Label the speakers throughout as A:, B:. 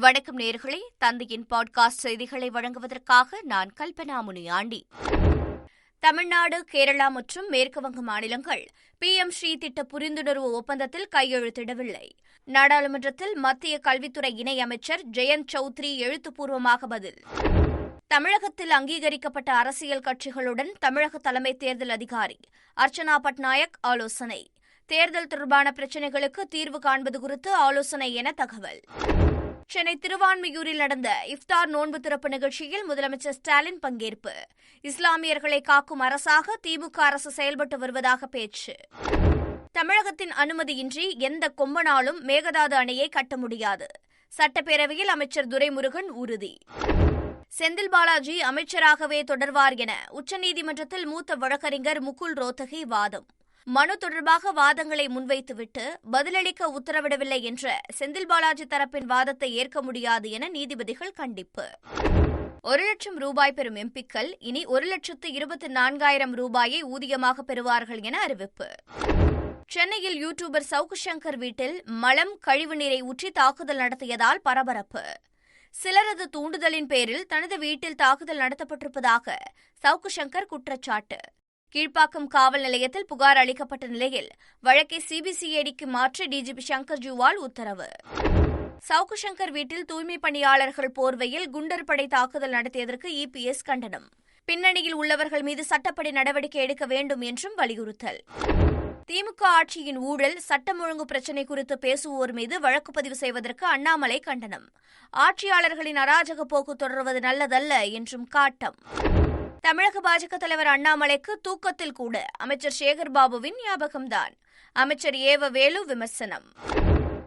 A: வணக்கம் நேர்களே தந்தையின் பாட்காஸ்ட் செய்திகளை வழங்குவதற்காக நான் கல்பனா முனியாண்டி தமிழ்நாடு கேரளா மற்றும் மேற்குவங்க மாநிலங்கள் பி எம் ஸ்ரீ திட்ட புரிந்துணர்வு ஒப்பந்தத்தில் கையெழுத்திடவில்லை. நாடாளுமன்றத்தில் மத்திய கல்வித்துறை இணையமைச்சர் ஜெயந்த் சௌத்ரி எழுத்துப்பூர்வமாக பதில். தமிழகத்தில் அங்கீகரிக்கப்பட்ட அரசியல் கட்சிகளுடன் தமிழக தலைமை தேர்தல் அதிகாரி அர்ச்சனா பட்நாயக் ஆலோசனை. தேர்தல் தொடர்பான பிரச்சினைகளுக்கு தீர்வு காண்பது குறித்து ஆலோசனை என தகவல். சென்னை திருவான்மியூரில் நடந்த இஃப்தார் நோன்பு திறப்பு நிகழ்ச்சியில் முதலமைச்சர் ஸ்டாலின் பங்கேற்பு. இஸ்லாமியர்களை காக்கும் அரசாக திமுக அரசு செயல்பட்டு வருவதாக பேச்சு. தமிழகத்தின் அனுமதியின்றி எந்த கொம்பனாலும் மேகதாது அணையை கட்ட முடியாது. சட்டப்பேரவையில் அமைச்சர் துரைமுருகன் உறுதி. செந்தில் பாலாஜி அமைச்சராகவே தொடர்வார் என உச்சநீதிமன்றத்தில் மூத்த வழக்கறிஞர் முகுல் ரோத்தகி வாதம். மனு தொடர்பாக வாதங்களை முன்வைத்துவிட்டு பதிலளிக்க உத்தரவிடவில்லை என்ற செந்தில் பாலாஜி தரப்பின் வாதத்தை ஏற்க முடியாது என நீதிபதிகள் கண்டிப்பு. ஒரு லட்சம் ரூபாய் பெறும் எம்பிக்கள் இனி ஒரு லட்சத்து இருபத்தி நான்காயிரம் ரூபாயை ஊதியமாக பெறுவார்கள் என அறிவிப்பு. சென்னையில் யூடியூபர் சவுக்கு சங்கர் வீட்டில் மலம் கழிவுநீரை ஊற்றி தாக்குதல் நடத்தியதால் பரபரப்பு. சிலரது தூண்டுதலின் பேரில் தனது வீட்டில் தாக்குதல் நடத்தப்பட்டிருப்பதாக சவுக்கு சங்கர் குற்றச்சாட்டு. கீழ்ப்பாக்கம் காவல் நிலையத்தில் புகார் அளிக்கப்பட்ட நிலையில் வழக்கை சிபிசிஐடிக்கு மாற்றி டிஜிபி சங்கர் ஜுவால் உத்தரவு. சவுக்கு சங்கர் வீட்டில் தூய்மை பணியாளர்கள் போர்வையில் குண்டர் படை தாக்குதல் நடத்தியதற்கு இபிஎஸ் கண்டனம். பின்னணியில் உள்ளவர்கள் மீது சட்டப்படி நடவடிக்கை எடுக்க வேண்டும் என்றும் வலியுறுத்தல். திமுக ஆட்சியின் ஊழல் சட்டம் ஒழுங்கு பிரச்சினை குறித்து பேசுவோர் மீது வழக்கு பதிவு செய்வதற்கு அண்ணாமலை கண்டனம். ஆட்சியாளர்களின் அராஜக போக்கு தொடர்வது நல்லதல்ல என்றும் காட்டம். தமிழக பாஜக தலைவர் அண்ணாமலைக்கு தூக்கத்தில் கூட அமைச்சர் சேகர்பாபுவின் ஞாபகம்தான். அமைச்சர் ஏவ வேலு விமர்சனம்.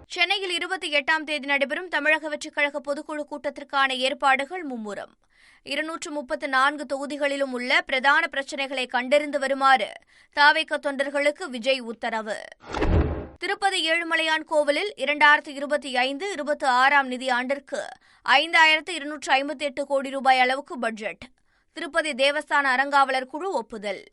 A: சென்னையில் இருபத்தி எட்டாம் தேதி நடைபெறும் தமிழக வெற்றிக் கழக பொதுக்குழு கூட்டத்திற்கான ஏற்பாடுகள் மும்முரம். இருநூற்று முப்பத்து நான்கு தொகுதிகளிலும் உள்ள பிரதான பிரச்சினைகளை கண்டறிந்து வருமாறு தாவைக்க தொண்டர்களுக்கு விஜய் உத்தரவு. திருப்பதி ஏழுமலையான் கோவிலில் இரண்டாயிரத்து இருபத்தி ஐந்து இருபத்தி ஆறாம் நிதி ஆண்டிற்கு ஐந்தாயிரத்து இருநூற்று ஐம்பத்தி எட்டு கோடி ரூபாய் அளவுக்கு பட்ஜெட். திருப்பதி தேவஸ்தான அறங்காவலர் குழு ஒப்புதல்.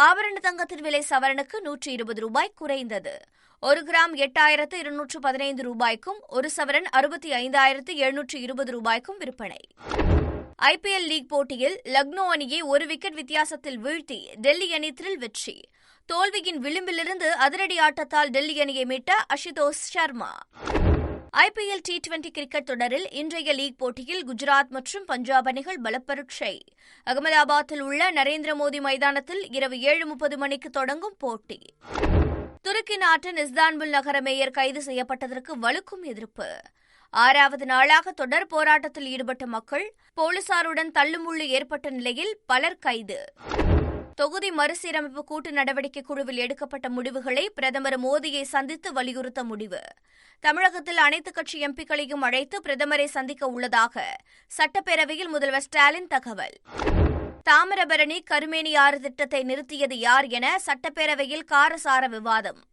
A: ஆபரண தங்கத்தின் விலை சவரனுக்கு நூற்றி இருபது ரூபாய் குறைந்தது. ஒரு கிராம் எட்டாயிரத்து இருநூற்று பதினைந்து ரூபாய்க்கும் ஒரு சவரன் அறுபத்தி ஐந்தாயிரத்து எழுநூற்று இருபது ரூபாய்க்கும் விற்பனை. ஐபிஎல் லீக் போட்டியில் லக்னோ அணியை ஒரு விக்கெட் வித்தியாசத்தில் வீழ்த்தி டெல்லி அணி த்ரில் வெற்றி. தோல்வியின் விளிம்பிலிருந்து அதிரடி ஆட்டத்தால் டெல்லி அணியை மீட்ட Ashutosh Sharma. IPL T twenty cricket தொடரில் இன்றைய லீக் போட்டியில் குஜராத் மற்றும் பஞ்சாப் அணிகள் பலப்பரட்சை. அகமதாபாத்தில் உள்ள நரேந்திர மோடி மைதானத்தில் இரவு ஏழு முப்பது மணிக்கு தொடங்கும் போட்டி. துருக்கி நாட்டின் இஸ்தான்புல் நகர மேயர் கைது செய்யப்பட்டதற்கு வலுக்கும் எதிர்ப்பு. ஆறாவது நாளாக தொடர் போராட்டத்தில் ஈடுபட்ட மக்கள் போலீசாருடன் தள்ளுமுள்ளு ஏற்பட்ட நிலையில் பலர் கைது. தொகுதி மறுசீரமைப்பு கூட்டு நடவடிக்கை குழுவில் எடுக்கப்பட்ட முடிவுகளை பிரதமர் மோடியை சந்தித்து வலியுறுத்த முடிவு. தமிழகத்தில் அனைத்துக் கட்சி எம்பிக்களையும் அழைத்து பிரதமரை சந்திக்க உள்ளதாக சட்டப்பேரவையில் முதல்வர் ஸ்டாலின் தகவல். தாமிரபரணி கருமேனியாறு திட்டத்தை நிறுத்தியது யார் என சட்டப்பேரவையில் காரசார விவாதம்.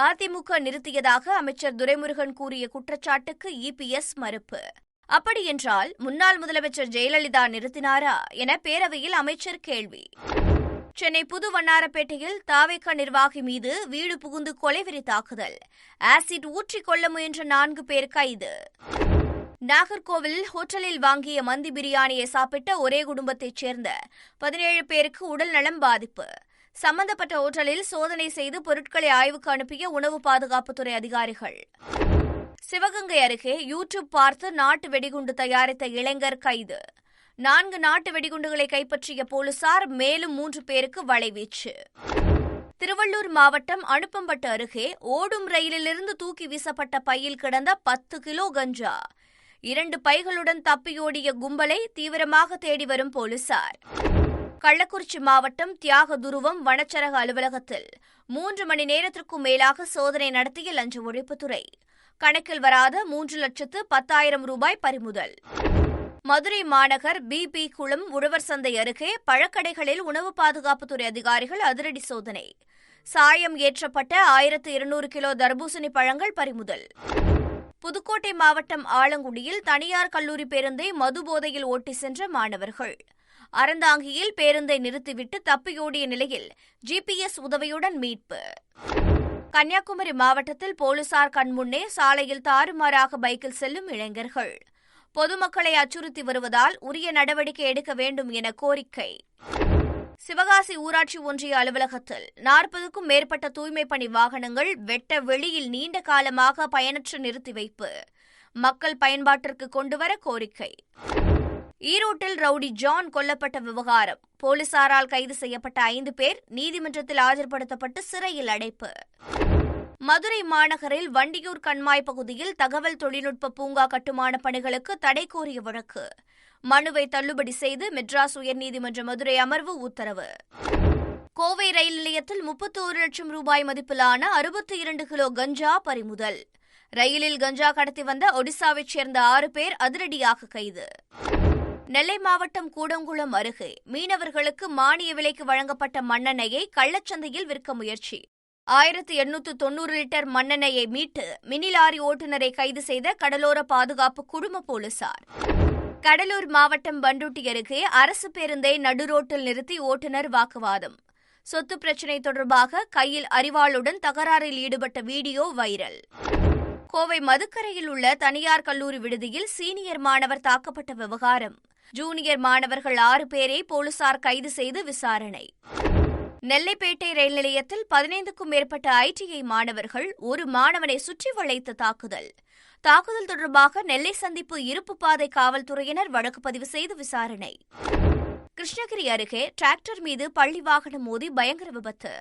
A: அதிமுக நிறுத்தியதாக அமைச்சர் துரைமுருகன் கூறிய குற்றச்சாட்டுக்கு இபிஎஸ் மறுப்பு. அப்படியென்றால் முன்னாள் முதலமைச்சர் ஜெயலலிதா நிறுத்தினாரா என பேரவையில் அமைச்சர் கேள்வி. சென்னை புது வண்ணாரப்பேட்டையில் தாவேக்கா நிர்வாகி மீது வீடு புகுந்து கொலைவெறி தாக்குதல். ஆசிட் ஊற்றிக் கொள்ள முயன்ற நான்கு பேர் கைது. நாகர்கோவிலில் ஹோட்டலில் வாங்கிய மந்தி பிரியாணியை சாப்பிட்ட ஒரே குடும்பத்தைச் சேர்ந்த பதினேழு பேருக்கு உடல் நலம் பாதிப்பு. சம்பந்தப்பட்ட ஹோட்டலில் சோதனை செய்து பொருட்களை ஆய்வுக்கு அனுப்பிய உணவு பாதுகாப்புத்துறை அதிகாரிகள். சிவகங்கை அருகே யூடியூப் பார்த்து நாட்டு வெடிகுண்டு தயாரித்த இளைஞர் கைது. நான்கு நாட்டு வெடிகுண்டுகளை கைப்பற்றிய போலீசார் மேலும் மூன்று பேருக்கு வலைவீச்சு. திருவள்ளூர் மாவட்டம் அனுப்பம்பட்டு அருகே ஓடும் ரயிலிலிருந்து தூக்கி வீசப்பட்ட பையில் கிடந்த பத்து கிலோ கஞ்சா. இரண்டு பைகளுடன் தப்பியோடிய கும்பலை தீவிரமாக தேடி வரும் போலீசார். கள்ளக்குறிச்சி மாவட்டம் தியாக துருவம் வனச்சரக அலுவலகத்தில் மூன்று மணி நேரத்திற்கும் மேலாக சோதனை நடத்திய லஞ்ச ஒழிப்புத்துறை. கணக்கில் வராத மூன்று லட்சத்து பத்தாயிரம் ரூபாய் பறிமுதல். மதுரை மாநகர் பிபி குளம் உழவர் சந்தை அருகே பழக்கடைகளில் உணவு பாதுகாப்புத்துறை அதிகாரிகள் அதிரடி சோதனை. சாயம் ஏற்றப்பட்ட ஆயிரத்து இருநூறு கிலோ தர்பூசணி பழங்கள் பறிமுதல். புதுக்கோட்டை மாவட்டம் ஆலங்குடியில் தனியார் கல்லூரி பேருந்தை மது போதையில் ஓட்டி சென்ற மாணவர்கள். அறந்தாங்கியில் பேருந்தை நிறுத்திவிட்டு தப்பியோடிய நிலையில் ஜிபிஎஸ் உதவியுடன் மீட்பு. கன்னியாகுமரி மாவட்டத்தில் போலீசார் கண்முன்னே சாலையில் தாறுமாறாக பைக்கில் செல்லும் இளைஞர்கள். பொதுமக்களை அச்சுறுத்தி வருவதால் உரிய நடவடிக்கை எடுக்க வேண்டும் என கோரிக்கை. சிவகாசி ஊராட்சி ஒன்றிய அலுவலகத்தில் நாற்பதுக்கும் மேற்பட்ட தூய்மை பணி வாகனங்கள் வெட்ட வெளியில் நீண்ட காலமாக பயனற்ற நிறுத்தி வைப்பு. மக்கள் பயன்பாட்டிற்கு கொண்டுவர கோரிக்கை. ஈரோட்டில் ரவுடி ஜான் கொல்லப்பட்ட விவகாரம். போலீசாரால் கைது செய்யப்பட்ட ஐந்து பேர் நீதிமன்றத்தில் ஆஜர்படுத்தப்பட்டு சிறையில் அடைப்பு. மதுரை மாநகரில் வண்டியூர் கண்மாய் பகுதியில் தகவல் தொழில்நுட்ப பூங்கா கட்டுமான பணிகளுக்கு தடை கோரிய வழக்கு. மனுவை தள்ளுபடி செய்து மெட்ராஸ் உயர்நீதிமன்ற மதுரை அமர்வு உத்தரவு. கோவை ரயில் நிலையத்தில் முப்பத்தோரு லட்சம் ரூபாய் மதிப்பிலான அறுபத்தி இரண்டு கிலோ கஞ்சா பறிமுதல். ரயிலில் கஞ்சா கடத்தி வந்த ஒடிசாவைச் சேர்ந்த ஆறு பேர் அதிரடியாக கைது. நெல்லை மாவட்டம் கூடங்குளம் அருகே மீனவர்களுக்கு மானிய விலைக்கு வழங்கப்பட்ட மண்ணெண்ணெயை கள்ளச்சந்தையில் விற்க முயற்சி. ஆயிரத்து எண்ணூற்று தொன்னூறு லிட்டர் மண்ணெண்ணெயை மீட்டு மினி லாரி ஓட்டுநரை கைது செய்த கடலோர பாதுகாப்பு குழும போலீசார். கடலூர் மாவட்டம் பண்டூட்டி அருகே அரசு பேருந்தை நடுரோட்டில் நிறுத்தி ஓட்டுநர் வாக்குவாதம். சொத்து பிரச்சினை தொடர்பாக கையில் அறிவாளுடன் தகராறில் ஈடுபட்ட வீடியோ வைரல். கோவை மதுக்கரையில் உள்ள தனியார் கல்லூரி விடுதியில் சீனியர் மாணவர் தாக்கப்பட்ட விவகாரம். ஜூனியர் மாணவர்கள் ஆறு பேரை போலீசார் கைது செய்து விசாரணை. நெல்லைப்பேட்டை ரயில் நிலையத்தில் பதினைந்துக்கும் மேற்பட்ட ஐடிஐ மாணவர்கள் ஒரு மாணவனை சுற்றி வளைத்த தாக்குதல். தாக்குதல் தொடர்பாக நெல்லை சந்திப்பு இருப்பு பாதை காவல்துறையினர் வழக்கு பதிவு செய்து விசாரணை. கிருஷ்ணகிரி அருகே டிராக்டர் மீது பள்ளி வாகனம் மோதி பயங்கர விபத்து.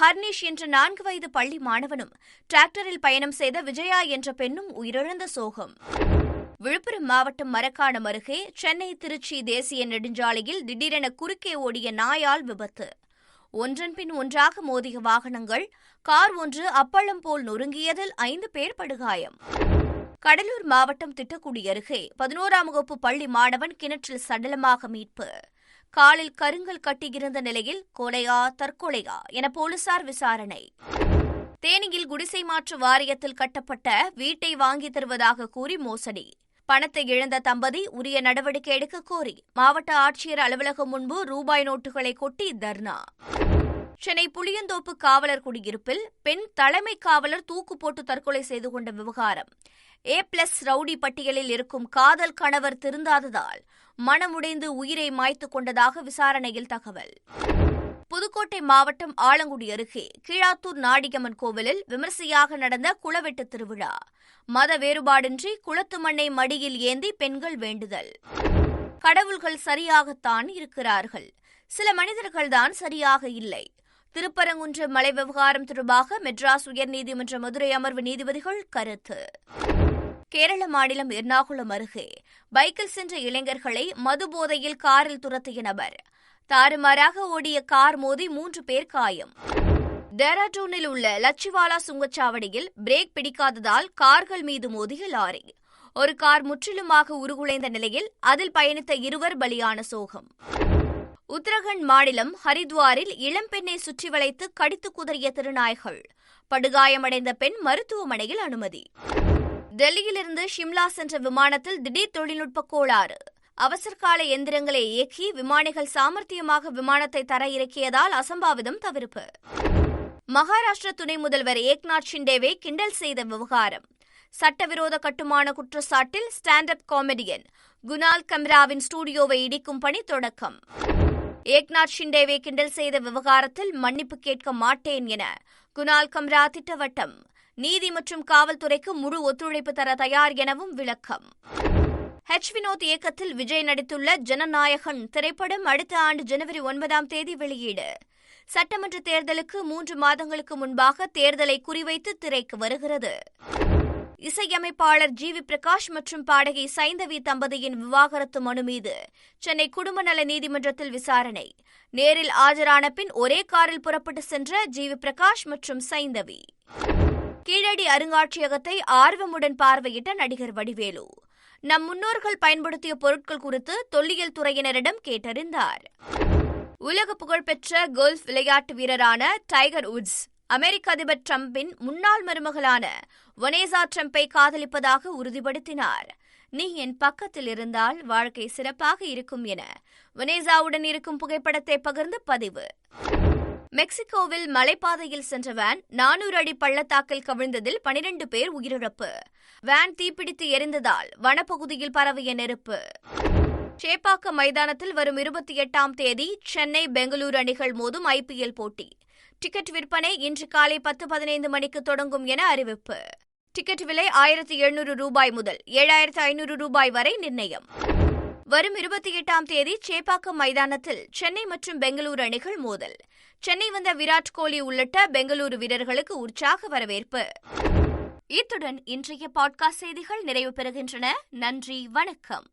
A: ஹர்னிஷ் என்ற நான்கு வயது பள்ளி மாணவனும் டிராக்டரில் பயணம் செய்த விஜயா என்ற பெண்ணும் உயிரிழந்த சோகம். விழுப்புரம் மாவட்டம் மரக்காணம் அருகே சென்னை திருச்சி தேசிய நெடுஞ்சாலையில் திடீரென குறுக்கே ஓடிய நாயால் விபத்து. ஒன்றன் பின் ஒன்றாக மோதிய வாகனங்கள் கார் ஒன்று அப்பளம் போல் நொறுங்கியதில் ஐந்து பேர் படுகாயம். கடலூர் மாவட்டம் திட்டக்குடி அருகே பதினோராம் வகுப்பு பள்ளி மாணவன் கிணற்றில் சடலமாக மீட்பு. காலில் கருங்கல் கட்டியிருந்த நிலையில் கொலையா தற்கொலையா? என போலீசார் விசாரணை. தேனியில் குடிசை மாற்று வாரியத்தில் கட்டப்பட்ட வீட்டை வாங்கி தருவதாக கூறி மோசடி. பணத்தை இழந்த தம்பதி உரிய நடவடிக்கை எடுக்க கோரி மாவட்ட ஆட்சியர் அலுவலகம் முன்பு ரூபாய் நோட்டுகளை கொட்டி தர்ணா. சென்னை புளியந்தோப்பு காவலர் குடியிருப்பில் பெண் தலைமை காவலர் தூக்கு போட்டு தற்கொலை செய்து கொண்ட விவகாரம். ஏ பிளஸ் ரவுடி பட்டியலில் இருக்கும் காதல் கணவர் திருந்தாததால் மனமுடைந்து உயிரை மாய்த்து கொண்டதாக விசாரணையில் தகவல். புதுக்கோட்டை மாவட்டம் ஆலங்குடி அருகே கீழாத்தூர் நாடிகம்மன் கோவிலில் விமர்சையாக நடந்த குளவெட்டு திருவிழா. மத வேறுபாடின்றி குளத்து மண்ணை மடியில் ஏந்தி பெண்கள் வேண்டுதல். கடவுள்கள் சரியாகத்தான் இருக்கிறார்கள். சில மனிதர்கள்தான் சரியாக இல்லை. திருப்பரங்குன்ற மலை விவகாரம் தொடர்பாக மெட்ராஸ் உயர்நீதிமன்ற மதுரை அமர்வு நீதிபதிகள் கருத்து. கேரள மாநிலம் எர்ணாகுளம் அருகே பைக்கில் சென்ற இளைஞர்களை மது போதையில் காரில் துரத்திய நபர். தாறுமாறாக ஓடிய கார் மோதி மூன்று பேர் காயம். டேராடூனில் உள்ள லட்சிவாலா சுங்கச்சாவடியில் பிரேக் பிடிக்காததால் கார்கள் மீது மோதிய லாரி. ஒரு கார் முற்றிலுமாக உருகுலைந்த நிலையில் அதில் பயணித்த இருவர் பலியான சோகம். உத்தரகண்ட் மாநிலம் ஹரித்வாரில் இளம்பெண்ணை சுற்றி வளைத்து கடித்து குதறிய திருநாய்கள். படுகாயமடைந்த பெண் மருத்துவமனையில் அனுமதி. டெல்லியிலிருந்து ஷிம்லா சென்ற விமானத்தில் திடீர் தொழில்நுட்ப கோளாறு. அவசர்கால எந்திரங்களை இயக்கி விமானிகள் சாமர்த்தியமாக விமானத்தை தர இறக்கியதால் அசம்பாவிதம் தவிர்ப்பு. மகாராஷ்டிர துணை முதல்வர் ஏக்நாத் ஷிண்டேவை கிண்டல் செய்த விவகாரம். சட்டவிரோத கட்டுமான குற்றச்சாட்டில் ஸ்டாண்ட் அப் காமெடியன் குணால் கம்ராவின் ஸ்டுடியோவை இடிக்கும் பணி தொடக்கம். ஏக்நாத் ஷிண்டேவை கிண்டல் செய்த விவகாரத்தில் மன்னிப்பு கேட்க மாட்டேன் என குணால் கம்ரா திட்டவட்டம். நீதி மற்றும் காவல்துறைக்கு முழு ஒத்துழைப்பு தர தயார் எனவும் விளக்கம். ஹெச் வினோத் இயக்கத்தில் விஜய் நடித்துள்ள ஜனநாயகன் திரைப்படம் அடுத்த ஆண்டு ஜனவரி ஒன்பதாம் தேதி வெளியீடு. சட்டமன்ற தேர்தலுக்கு மூன்று மாதங்களுக்கு முன்பாக தேர்தலை குறிவைத்து திரைக்கு வருகிறது. இசையமைப்பாளர் ஜி வி பிரகாஷ் மற்றும் பாடகி சைந்தவி தம்பதியின் விவாகரத்து மனு மீது சென்னை குடும்ப நல நீதிமன்றத்தில் விசாரணை. நேரில் ஆஜரான பின் ஒரே காரில் புறப்பட்டு சென்ற ஜி வி பிரகாஷ் மற்றும் சைந்தவி. கீழடி அருங்காட்சியகத்தை ஆர்வமுடன் பார்வையிட்ட நடிகர் வடிவேலு. நம் முன்னோர்கள் பயன்படுத்திய பொருட்கள் குறித்து தொல்லியல் துறையினரிடம் கேட்டறிந்தார். உலக புகழ்பெற்ற கோல்ஃப் விளையாட்டு வீரரான டைகர் உட்ஸ் அமெரிக்க அதிபர் டிரம்பின் முன்னாள் மருமகளான வனேசா டிரம்பை காதலிப்பதாக உறுதிப்படுத்தினார். நீ என் பக்கத்தில் இருந்தால் வாழ்க்கை சிறப்பாக இருக்கும் என வனேசாவுடன் இருக்கும் புகைப்படத்தை பகிர்ந்து பதிவு. மெக்சிகோவில் மலைப்பாதையில் சென்ற வேன் நானூறு அடி பள்ளத்தாக்கில் கவிழ்ந்ததில் பனிரண்டு பேர் உயிரிழப்பு. வேன் தீப்பிடித்து எரிந்ததால் வனப்பகுதியில் பரவிய நெருப்பு. சேப்பாக்கம் மைதானத்தில் வரும் இருபத்தி எட்டாம் தேதி சென்னை பெங்களூரு அணிகள் மோதும் ஐபிஎல் போட்டி. டிக்கெட் விற்பனை இன்று காலை பத்து பதினைந்து மணிக்கு தொடங்கும் என அறிவிப்பு. டிக்கெட் விலை ஆயிரத்தி எழுநூறு ரூபாய் முதல் ஏழாயிரத்து ஐநூறு ரூபாய் வரை நிர்ணயம். வரும் இருபத்தி எட்டாம் தேதி சேப்பாக்கம் மைதானத்தில் சென்னை மற்றும் பெங்களூரு அணிகள் மோதல். சென்னை வந்த விராட் கோலி உள்ளிட்ட பெங்களூரு வீரர்களுக்கு உற்சாக வரவேற்பு. இத்துடன் இன்றைய பாட்காஸ்ட் செய்திகள் நிறைவு பெறுகின்றன. நன்றி வணக்கம்.